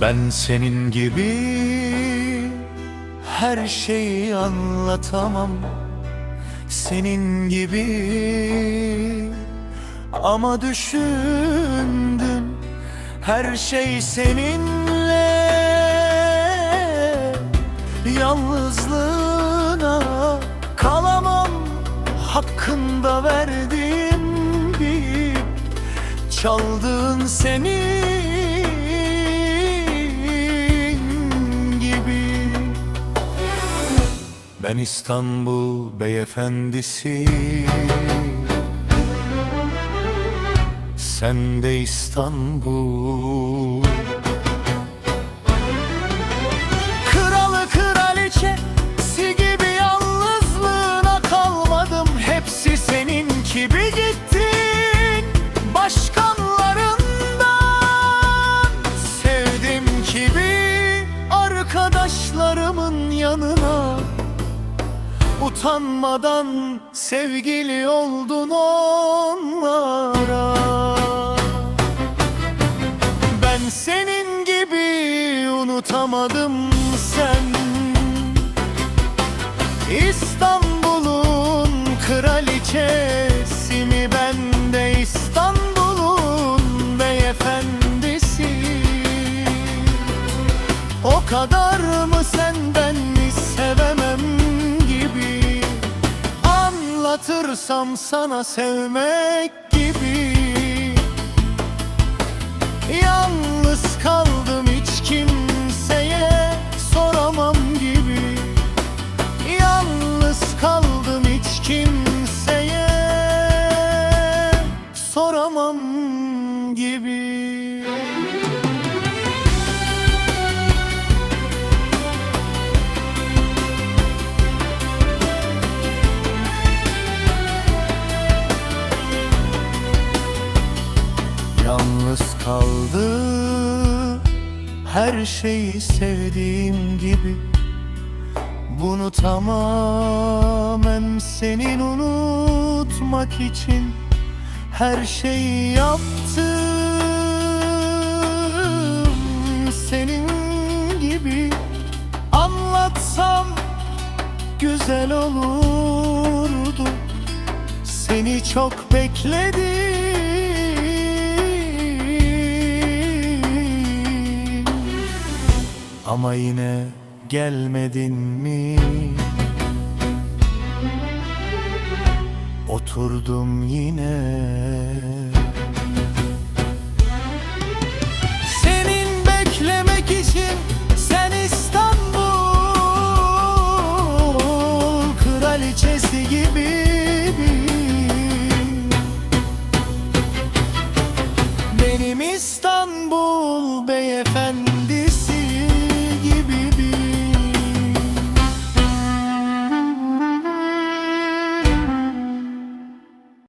Ben senin gibi her şeyi anlatamam. Senin gibi ama düşündüm Her şey seninle. Yalnızlığına kalamam Hakkında verdiğim bir Çaldığın senin Ben İstanbul beyefendisi. Sen de İstanbul Utanmadan sevgili oldun onlara. Ben senin gibi unutamadım sen. İstanbul'un kraliçesi ben de İstanbul'un beyefendisi. O kadar mı Anlatırsam sana sevmek gibi. Yalnız kaldım hiç kimseye soramam gibi. Yalnız kaldım hiç kimseye soramam gibi Yalnız kaldı. Her şeyi sevdiğim gibi. Bunu tamamen senin unutmak için Her şeyi yaptım. Senin gibi Anlatsam güzel olurdu. Seni çok bekledim Ama yine gelmedin mi? Oturdum yine